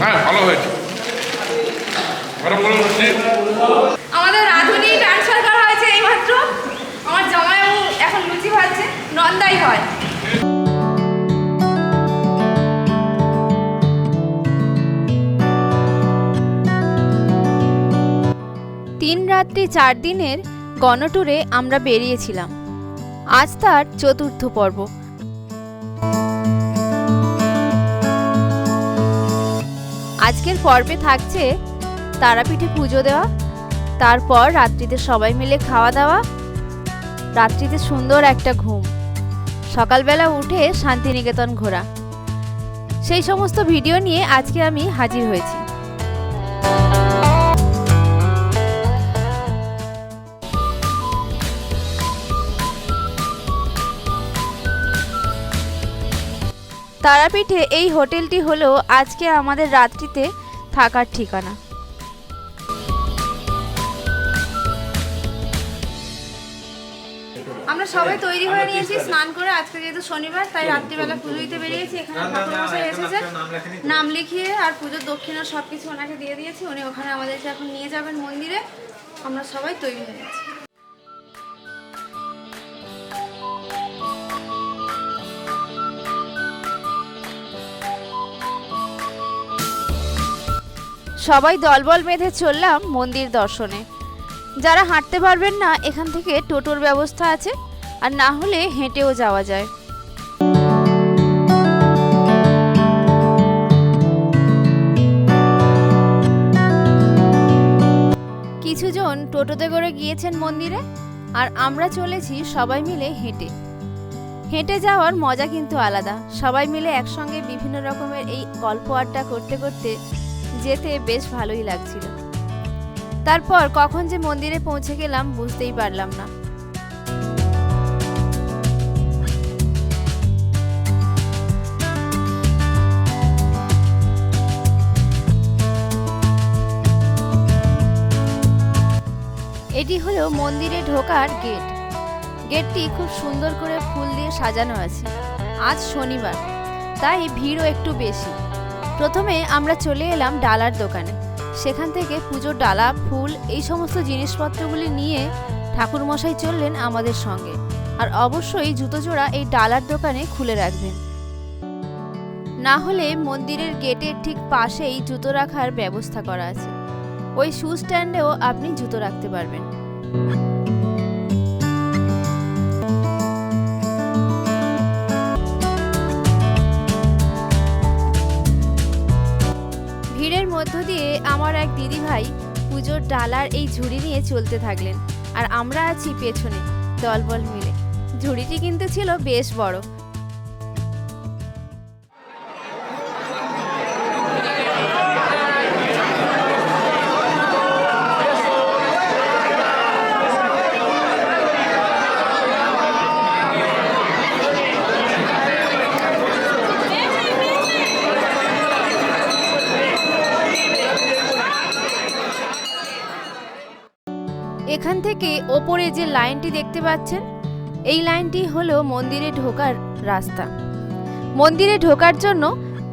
হ্যাঁ ভালো হয়েছে। আমাদের ট্রান্সফার করা হয়েছে এইমাত্র। আমার এখন লুচি ভাজছে, নন্দাই হয়। তিন রাত্রি চার দিনের গণটুরে আমরা বেরিয়েছিলাম। আজ তার চতুর্থ পর্ব। আজকের পর্বে থাকছে তারাপীঠে পুজো দেওয়া, তারপর রাত্রিতে সবাই মিলে খাওয়া দাওয়া, রাত্রিতে সুন্দর একটা ঘুম। সকালবেলা উঠে শান্তিনিকেতন ঘোরা। সেই সমস্ত ভিডিও নিয়ে আজকে আমি হাজির হয়েছি। তারাপীঠে এই হোটেলটি হলো আজকে আমাদের রাত্রিতে থাকার ঠিকানা। আমরা সবাই তৈরি হয়ে নিয়েছি স্নান করে আজকে যেহেতু শনিবার তাই রাত্রিবেলা পুজো দিতে বেরিয়েছি এখানে ঠাকুরমশাই এসেছে। নাম লিখিয়ে আর পুজোর দক্ষিণা সব কিছু ওনাকে দিয়ে দিয়েছি উনি ওখানে আমাদেরকে এখন নিয়ে যাবেন মন্দিরে। আমরা সবাই তৈরি হয়ে গেছি সবাই দলবল বেঁধে চললাম মন্দির দর্শনে। যারা হাঁটতে পারবেন না, এখান থেকে টোটোর ব্যবস্থা আছে আর না হলে হেঁটেও যাওয়া যায়। কিছুজন টোটোতে করে গিয়েছেন মন্দিরে আর আমরা চলেছি সবাই মিলে হেঁটে। হেঁটে যাওয়ার মজা কিন্তু আলাদা। সবাই মিলে একসঙ্গে বিভিন্ন রকমের এই গল্প আড্ডা করতে করতে যেতে বেশ ভালোই লাগছিল। তারপর কখন যে মন্দিরে পৌঁছে গেলাম বুঝতেই পারলাম না। এটি হলো মন্দিরে ঢোকার গেট। গেটটি খুব সুন্দর করে ফুল দিয়ে সাজানো আছে। আজ শনিবার, তাই ভিড়ও একটু বেশি। প্রথমে আমরা চলে এলাম ডালার দোকানে। সেখান থেকে পুজোর ডালা, ফুল, এই সমস্ত জিনিসপত্রগুলি নিয়ে ঠাকুরমশাই চললেন আমাদের সঙ্গে। আর অবশ্যই জুতো জোড়া এই ডালার দোকানে খুলে রাখবেন। না হলে মন্দিরের গেটের ঠিক পাশেই জুতো রাখার ব্যবস্থা করা আছে। ওই শু স্ট্যান্ডেও আপনি জুতো রাখতে পারবেন। মধ্য দিয়ে আমার এক দিদিভাই পুজোর ডালার এই ঝুড়ি নিয়ে চলতে থাকলেন, আর আমরা আছি পেছনে, দলবল মিলে। ঝুড়িটি কিন্তু ছিল বেশ বড়। থেকে ওপরে যে লাইনটি দেখতে পাচ্ছেন, এই লাইনটি হলো মন্দিরে ঢোকার রাস্তা। মন্দিরে ঢোকার জন্য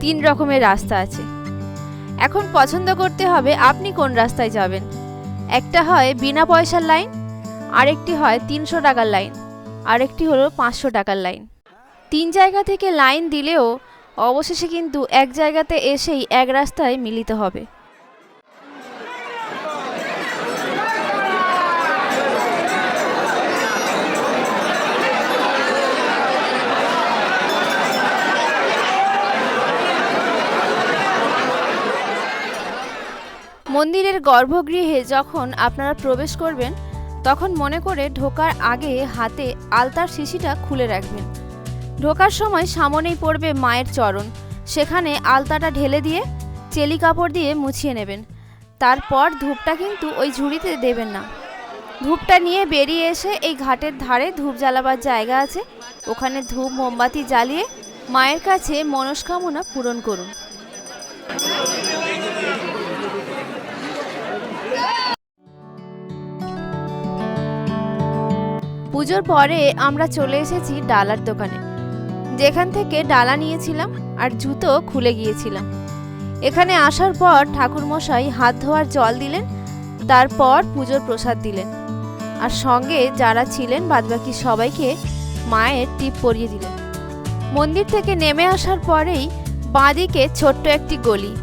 তিন রকমের রাস্তা আছে। এখন পছন্দ করতে হবে আপনি কোন রাস্তায় যাবেন। একটা হয় বিনা পয়সার লাইন, আরেকটি হয় তিনশো টাকার লাইন, আরেকটি হলো পাঁচশো টাকার লাইন। তিন জায়গা থেকে লাইন দিলেও অবশেষে কিন্তু এক জায়গাতে এসেই এক রাস্তায় মিলিত হবে। মন্দিরের গর্ভগৃহে যখন আপনারা প্রবেশ করবেন, তখন মনে করে ঢোকার আগে হাতে আলতার শিশিটা খুলে রাখবেন। ঢোকার সময় সামনেই পড়বে মায়ের চরণ। সেখানে আলতাটা ঢেলে দিয়ে চেলি কাপড় দিয়ে মুছিয়ে নেবেন। তারপর ধূপটা কিন্তু ওই ঝুড়িতে দেবেন না। ধূপটা নিয়ে বেরিয়ে এসে এই ঘাটের ধারে ধূপ জ্বালাবার জায়গা আছে। ওখানে ধূপ, মোমবাতি জ্বালিয়ে মায়ের কাছে মনস্কামনা পূরণ করুন। পুজোর পরে আমরা চলে এসেছি ডালার দোকানে। যেখান থেকে ডালা নিয়েছিলাম আর জুতো খুলে গিয়েছিলাম। এখানে আসার পর ঠাকুরমশাই হাত ধোয়ার জল দিলেন, তারপর পুজোর প্রসাদ দিলেন। আর সঙ্গে যারা ছিলেন বাদবাকি সবাইকে মায়ের টিপ পরিয়ে দিলেন। মন্দির থেকে নেমে আসার পরেই বাঁদিকে ছোট্ট একটি গলি,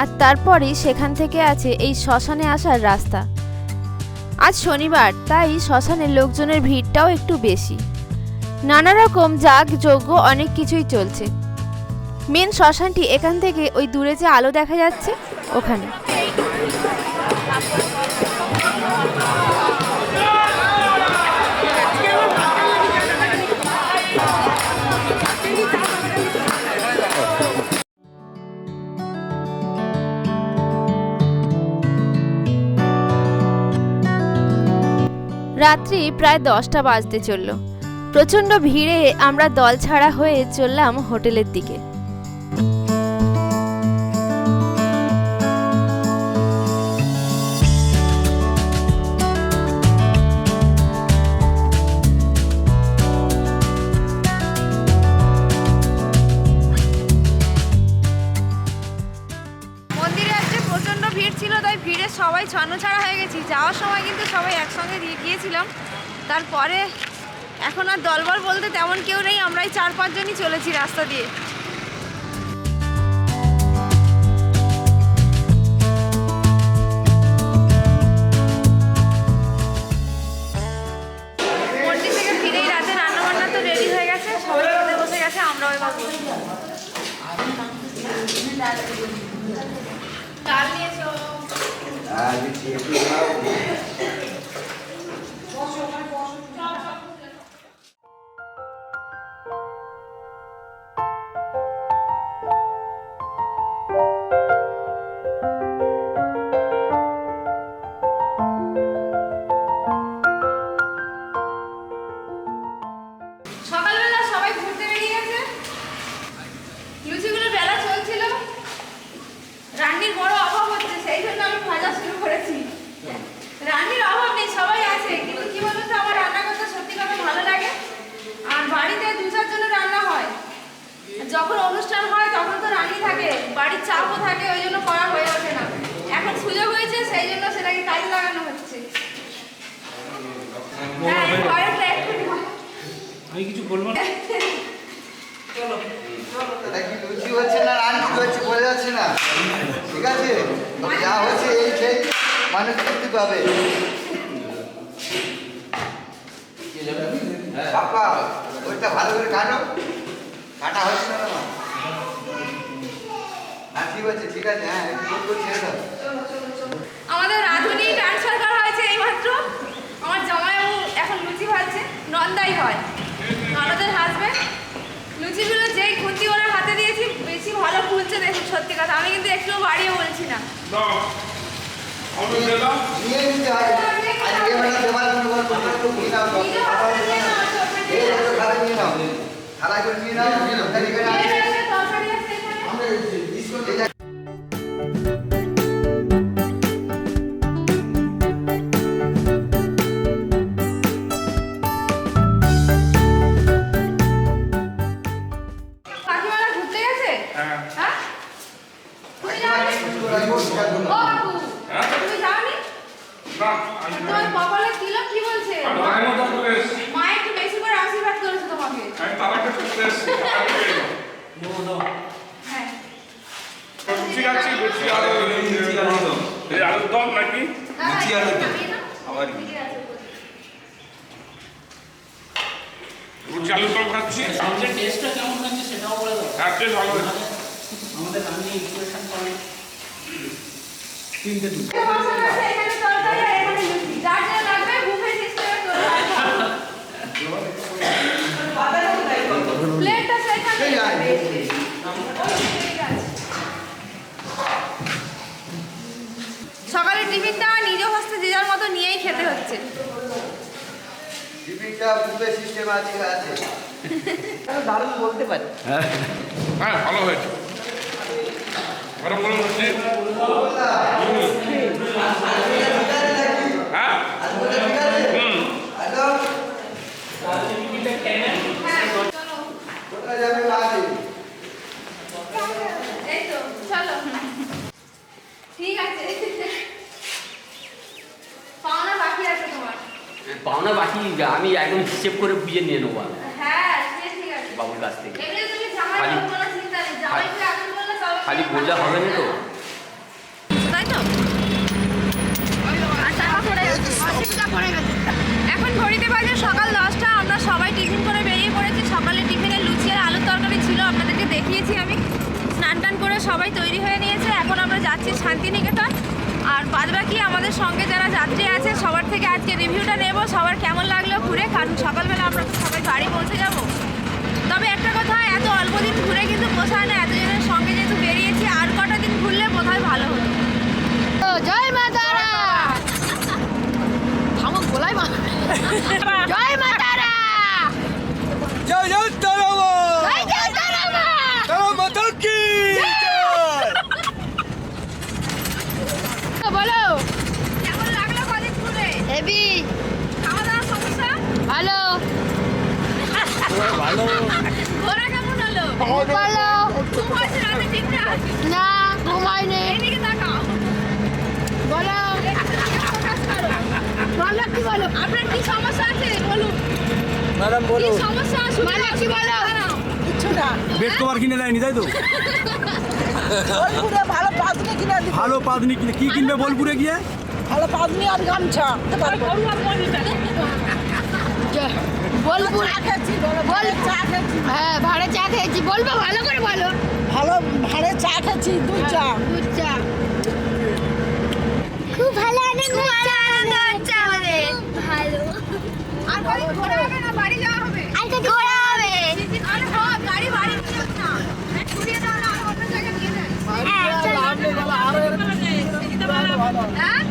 আর তারপরেই সেখান থেকে আছে এই শ্মশানে আসার রাস্তা। আজ শনিবার, তাই শ্মশানের লোকজনের ভিড়টাও একটু বেশি। নানা রকম যাগ, যজ্ঞ, অনেক কিছুই চলছে। মেন শ্মশানটি এখান থেকে ওই দূরে যে আলো দেখা যাচ্ছে, ওখানে। রাত্রি প্রায় দশটা বাজতে চলল। প্রচণ্ড ভিড়ে আমরা দল ছাড়া হয়ে চললাম হোটেলের দিকে। দলবল বলতে তেমন কেউ নেই আমরাই চার পাঁচজনই চলেছি রাস্তা দিয়ে। থেকে যখন অনুষ্ঠান হয় তখন তো রান্নি থাকে বাড়ির চাপও থাকে ওই জন্য করা হয়ে ওঠে না। এখন সুযোগ হয়েছে সেই জন্য সেটাকে কাজে লাগানো হচ্ছে। হ্যাঁ আমি কিছু বলব না? লুচি হচ্ছে না রান হচ্ছে বোঝা যাচ্ছে না। ঠিক আছে? যা হচ্ছে এই সেই মানুষ তৃপ্তি পাবে। ওইটা ভালো করে কাটো। কাটা হচ্ছে না না হ্যাঁ ঠিক আছে ঠিক আছে হ্যাঁ একটু ছেড়ে দাও। আমাদের রাঁধুনি ট্রান্সফার করা হয়েছে এইমাত্র। আমার জামাইবাবু এখন লুচি ভাজছে নন্দাই হয়। ননদের হাজবেন্ড লুচিগুলো যেই খুন্তি ওনার হাতে দিয়েছি বেশি ভালো ফুলছে দেখুন সত্যি কথা। আমি কিন্তু একটুও বাড়িয়ে বলছি না। নিয়ে নিতে হয়। আজকে বেলা দেওয়ার কোনো কোনো কথা একটু নিয়ে নাও নিজে হাতে দিয়ে নাও, চোখে এই দিয়ে নাও। একটু খাতা নিয়ে নাও খাতা করে নিয়ে নাও তরকারি লুচি আছে লুচি আর এই আলুর দম নাকি? লুচি আলু আবার কি? লুচি আলুর দম খাচ্ছি। আমাদের টেস্টটা কেমন লাগছে সেটাও বলে দাও। হ্যাঁ ভালো আমাদের রান্নি ইকুয়েশন করে তিনটে দুটো জীবিকা বুফে সিস্টেম আছে। আছে দারুণ বলতে পারি। হ্যাঁ।, হ্যাঁ ভালো হয়েছে। গরম হ্যাঁ? ঠিক আছে। পাওনা বাকি আছে তোমার। পাওনা বাকি আমি একদম হিসেব করে বুঝে নিয়ে নেব হ্যাঁ সে ঠিক আছে। বাবুর কাছ থেকে। খালি- বললে হবে না তো। গেছে। এখন ঘড়িতে বাজে সকাল দশটা। আমরা সবাই টিফিন করে বেরিয়ে পড়েছি। সকালে টিফিনে লুচি আর আলুর তরকারি ছিল। আপনাদেরকে দেখিয়েছি আমি। স্নান টান করে সবাই তৈরি হয়ে নিয়েছে। এখন আমরা যাচ্ছি শান্তিনিকেতন। আর বাদ বাকি আমাদের সঙ্গে যারা যাত্রী আছে, সবার থেকে আজকে রিভিউটা নেব। সবার কেমন লাগল ঘুরে? কারণ সকালবেলা আমরা তো সবাই বাড়ি পৌঁছে যাব। তবে একটা কথা, এত অল্প দিন ঘুরে কিন্তু পোষায় না, এতজনের সঙ্গে যেহেতু বেরিয়েছি, আর কটা দিন ঘুরলে বোধহয় ভালো হতো। জয় মা তারা থামো গোলাই মা জয় মা তারা জয় জয় তারা মা! জয় জয় তারা মা তারা মাতা কি বলো কেমন লাগল কদিন ঘুরে হেবি খাওয়া দাওয়ার সমস্যা ভালো ভালো ঘোরা কেমন হলো ভালো ঘুম হয়েছে রাতে ঠিকঠাক না ঘুমাইনি এইদিকে তাকাও বলো ফোকাস করো বলো কি বলো আপনার কি সমস্যা আছে বলুন ম্যাডাম বলো সমস্যা? মানে কি বলো? বেড কভার কিনে দেয়নি তাই তো? বোলপুরে ভালো পাতনি কিনে দিবে ভালো পাতনি কিনে কি কিনবে বোলপুরে গিয়ে? ভালো পাতনি আর গামছা। বোলপুর চা খেয়েছি বলো চা খেয়েছি। হ্যাঁ ভাড়া চা খেয়েছি। বলব ভালো করে বলো। ভালো ভাড়ে চা খেয়েছি দুই চা। দুধ চা। খুব ভালো আনন্দ ভালো আনন্দ হচ্ছে আমাদের। ভালো। আর ঘোরা ঘোরা আরে হ্যাঁ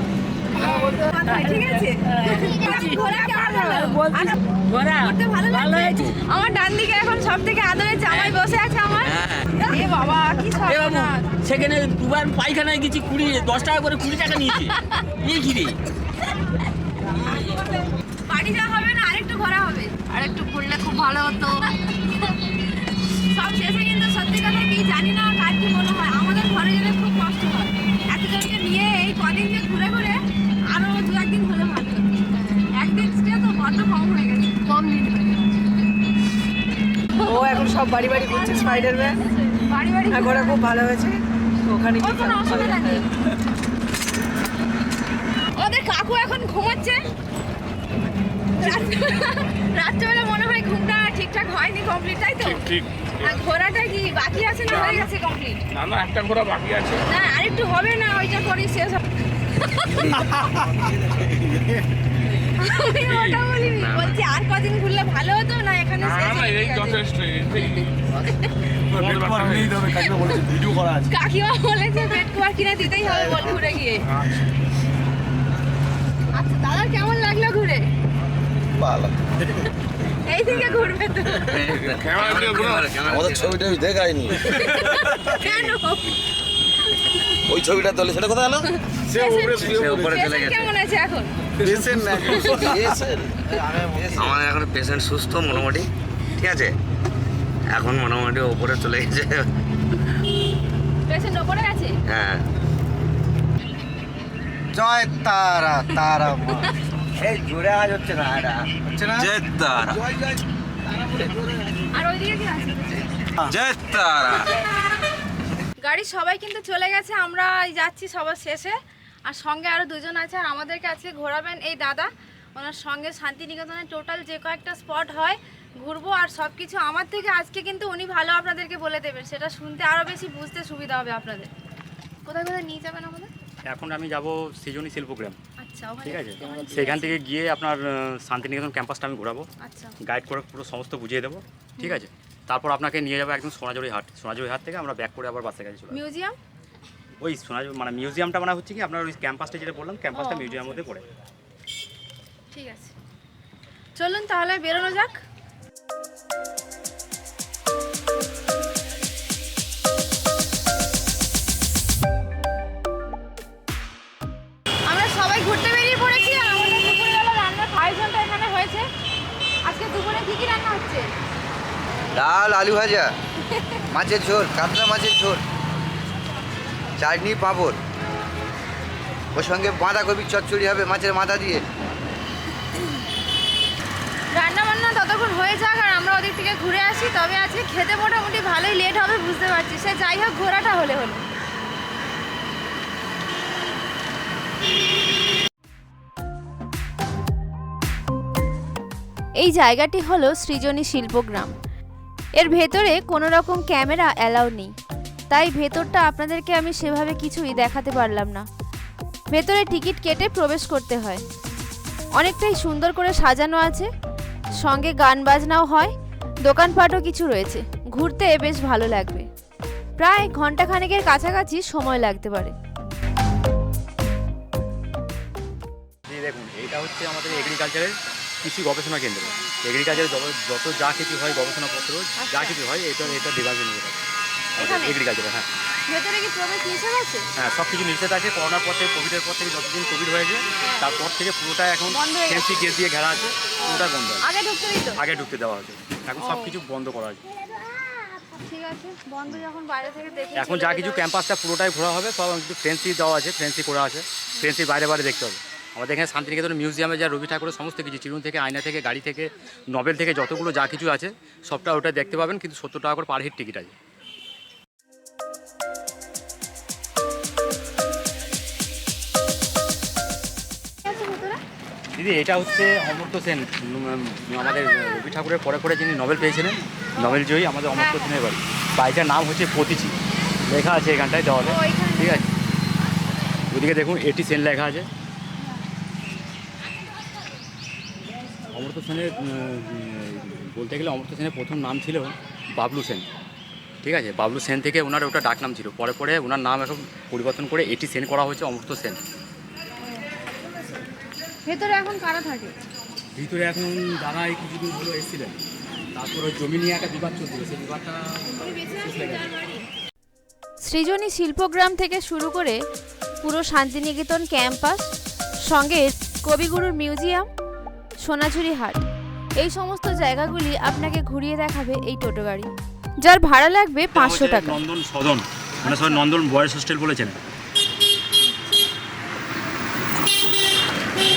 নিয়ে নিয়ে হ্যাঁ হ্যাঁ ঘোরা। আমার ডান দিকে এখন সব থেকে আদরের জামাই বসে আছে আমার। এ বাবা কি এ বাবু সর্বনাশ সেখানে দুবার পায়খানায় গেছি কুড়ি দশ টাকা করে কুড়ি টাকা নিয়েছে। এই কি রে বাড়ি যাওয়া হবে ঘোরা আরেকটু ঘুরলে খুব ভালো হতো। সব শেষে কিন্তু সত্যি কথা কি জানি না কার কি মনে হয় আমাদের ঘরে গেলে খুব কষ্ট হয়। এতজনকে নিয়ে এই কদিন যে ঘুরে ঘুরে আরও দু একদিন হলে ভালো একদিন স্টে তো বড্ড কম হয়ে গেছে। কম দিন ও এখন সব বাড়ি বাড়ি ঘুরছে স্পাইডারম্যান বাড়ি বাড়ি হ্যাঁ ঘোরা খুব ভালো হয়েছে। ওখানে ওদের কাকু এখন ঘুমাচ্ছে। রাত্রিবেলা- মনে হয় ঘুমটা ঠিকঠাক হয়নি কমপ্লিট তাই তো? ঠিক ঠিক। ঘোরাটা কি বাকি আছে না হয়ে গেছে কমপ্লিট না না একটা ঘোরা বাকি আছে। না আরেকটু হবে না ওইটা করি শেষ। আমি ওটা বলিনি। বলছি আর কদিন ঘুরলে ভালো হতো না এখানে শেষ না এই যথেষ্ট কাকিমা বলেছে ভিডিও করা আছে। কাকিমা বলেছে বেড কভার কিনে দিতেই হবে বল ঘুরে গিয়ে। আচ্ছা দাদার কেমন লাগল ঘুরে? ভালো এই দিকে ঘুরবে তো। ক্যামেরা দিয়ে ঘোরা আমাদের ছবিটা আমি দেখাইনি। কেন? ওই ছবিটা তোলে সেটা কোথায় গেল সে উপরে শুয়ে পড়ে। পেশেন্ট কেমন আছে এখন? আমাদের এখন পেশেন্ট সুস্থ মোটামুটি ঠিক আছে? এখন মোটামুটি ওপরে চলে গেছে। পেশেন্ট ওপরে আছে? হ্যাঁ। জয় তারা তারা মা। এই জোরে আজ হচ্ছে না এটা হচ্ছে না? জয় তারা। আর ওইদিকে কি আছে? জয় তারা। গাড়ি সবাই কিন্তু চলে গেছে আমরা এই যাচ্ছি সবার শেষে। আর সঙ্গে আরও দুজন আছে আর আমাদেরকে আজকে ঘোরাবেন এই দাদা। ওনার সঙ্গে শান্তিনিকেতনে টোটাল যে কয়েকটা স্পট হয় ঘুরবো আর সব কিছু আমার থেকে আজকে কিন্তু উনি ভালো আপনাদেরকে বলে দেবেন। সেটা শুনতে আরও বেশি বুঝতে সুবিধা হবে আপনাদের। কোথায় কোথায় নিয়ে যাবেন আমাদের? এখন আমি যাব সৃজনী শিল্পগ্রাম। ঠিক আছে সেখান থেকে গিয়ে আপনার শান্তিনিকেতন ক্যাম্পাসটা আমি ঘোরাবো। আচ্ছা। গাইড করে পুরো সমস্ত বুঝিয়ে দেবো। ঠিক আছে? তারপর আপনাকে নিয়ে যাব একদম সোনাঝুরি হাট। সোনাঝুরি হাট থেকে আমরা ব্যাক করে আবার বাসে গেছি চলে মিউজিয়াম? ওই সোনাঝুরি মানে মিউজিয়ামটা মানে হচ্ছে কি আপনার ওই ক্যাম্পাসটা যেটা বললাম ক্যাম্পাসটা মিউজিয়ামের মধ্যে পড়ে। ঠিক আছে। চলুন তাহলে বেরোনো যাক। ডাল আলু ভাজা। মাছের ঝোল, কাতলা মাছের ঝোল, চাটনি পাঁপড়। ওর সঙ্গে বাঁধাকপির চচ্চড়ি হবে মাছের মাথা দিয়ে। না ততক্ষণ হয়ে যাক আর আমরা ওদিক থেকে ঘুরে আসি। তবে আজকে খেতে মোটামুটি ভালোই লেট হবে, বুঝতে পারছি সে যাই হোক, ঘোরাটা হলে হলো। এই জায়গাটি হলো সৃজনী শিল্পগ্রাম। এর ভেতরে কোনো রকম ক্যামেরা অ্যালাউ নেই। তাই ভেতরটা আপনাদেরকে আমি সেভাবে কিছুই দেখাতে পারলাম না। ভেতরে টিকিট কেটে প্রবেশ করতে হয়। অনেকটাই সুন্দর করে সাজানো আছে। সঙ্গে গান বাজনাও হয়। দোকানপাটও কিছু রয়েছে। ঘুরতে বেশ ভালো লাগবে। প্রায় ঘন্টাখানেকের কাছাকাছি সময় লাগতে পারে। দেখুন, এইটা হচ্ছে আমাদের এগ্রিকালচারের কৃষি গবেষণা কেন্দ্র। এগ্রিকালচারের যত যত যা কিছু হয় গবেষণাপত্র যা কিছু হয় এটা এটা ডিপার্টমেন্ট নিয়ে থাকে? এগ্রিকালচারে হ্যাঁ। ভেতরে কি প্রবেশ নিষেধ আছে? হ্যাঁ সব কিছু নিষেধ আছে। করোনার পর থেকে কোভিডের পর থেকে যতদিন কোভিড হয়েছে তারপর থেকে পুরোটা এখন ফেন্সি গেট দিয়ে ঘেরা আছে পুরোটা বন্ধ আগে ঢুকতে দিত? আগে ঢুকতে দেওয়া হয়েছে। এখন সব কিছু বন্ধ করা আছে ঠিক আছে বন্ধ যখন বাইরে থেকে দেখে এখন যা কিছু ক্যাম্পাসটা পুরোটাই ঘোরা হবে সব ফেন্সি দেওয়া আছে ফেন্সি করা আছে ফেন্সি বাইরে বাইরে দেখতে হবে। আমাদের এখানে শান্তিনিকেতন মিউজিয়ামে যা রবি ঠাকুরের সমস্ত কিছু চিরুন থেকে আয়না থেকে গাড়ি থেকে নভেল থেকে যতগুলো যা কিছু আছে সবটা ওটা দেখতে পাবেন কিন্তু সত্তর টাকা করে পার হেড টিকিট আছে। দিদি এটা হচ্ছে অমর্ত্য সেন আমাদের রবি ঠাকুরের পরে পরে যিনি নভেল পেয়েছিলেন নভেল জয়ী আমাদের অমর্ত্য সেনের বাড়ি। বাড়িটার নাম হচ্ছে পতিচি লেখা আছে এখানটায় দেওয়ালে ঠিক আছে। ওদিকে দেখুন এটি সেন লেখা আছে। অমর্ত্য সেনের বলতে গেলে অমর্ত্য সেনের প্রথম নাম ছিল বাবলু সেন। ঠিক আছে? বাবলু সেন থেকে ওনার ওটা ডাক নাম ছিল। পরে পরে ওনার নাম এখন পরিবর্তন করে এটি সেন করা হয়েছে অমর্ত্য সেন। ভেতরে এখন কারা থাকে? ভিতরে এখন এই কিছুদিন হলো এসেছিলেন তারপরে জমি নিয়ে একটা বিবাদ চলছিল। সেই বিবাদটা সৃজনী শিল্পগ্রাম থেকে শুরু করে পুরো শান্তিনিকেতন ক্যাম্পাস সঙ্গে কবিগুরুর মিউজিয়াম সোনাঝুরি হাট। এই সমস্ত জায়গাগুলি আপনাকে ঘুরিয়ে দেখাবে এই টোটো গাড়ি যার ভাড়া লাগবে পাঁচশো টাকা। নন্দন সদন মানে সবাই নন্দন বয়েজ হোস্টেল বলেছেন।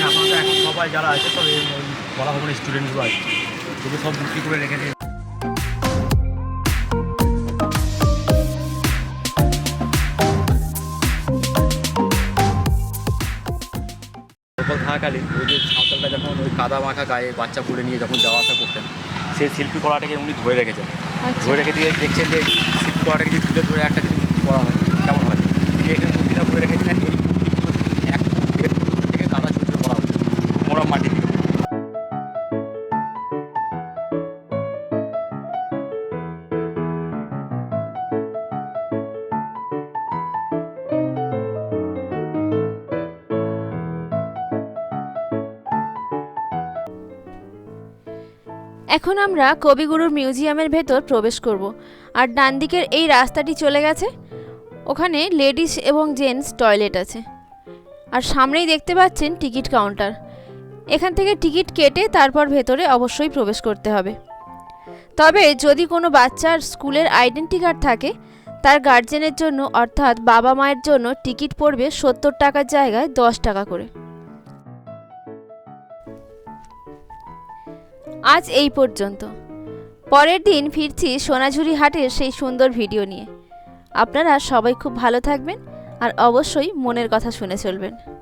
আপনারা সবাই যারা আছে সব বলা ভবনের স্টুডেন্টগুলো আছে সব বিক্রি করে রেখেছে লোকাল থাকাকালীন ওই যে কাদা মাখা গায়ে বাচ্চা পুলে নিয়ে যখন যাওয়া আসা করতেন সেই শিল্পী কলাটাকে উনি ধরে রেখেছেন। ধরে রেখে দিয়ে দেখছেন যে শিল্পী কলাটাকে যদি তুলে ধরে একটা যদি করা হয় এখন আমরা কবিগুরুর মিউজিয়ামের ভেতর প্রবেশ করব। আর ডান দিকের এই রাস্তাটি চলে গেছে। ওখানে লেডিস এবং জেন্টস টয়লেট আছে। আর সামনেই দেখতে পাচ্ছেন টিকিট কাউন্টার। এখান থেকে টিকিট কেটে তারপর ভেতরে অবশ্যই প্রবেশ করতে হবে। তবে যদি কোনো বাচ্চার স্কুলের আইডেন্টি কার্ড থাকে, তার গার্জেনের জন্য অর্থাৎ বাবা মায়ের জন্য টিকিট পড়বে সত্তর টাকার জায়গায় দশ টাকা করে। আজ এই পর্যন্ত। পরের দিন ফিরছি সোনাঝুরি হাটের সেই সুন্দর ভিডিও নিয়ে। আপনারা সবাই খুব ভালো থাকবেন আর অবশ্যই মনের কথা শুনে চলবেন।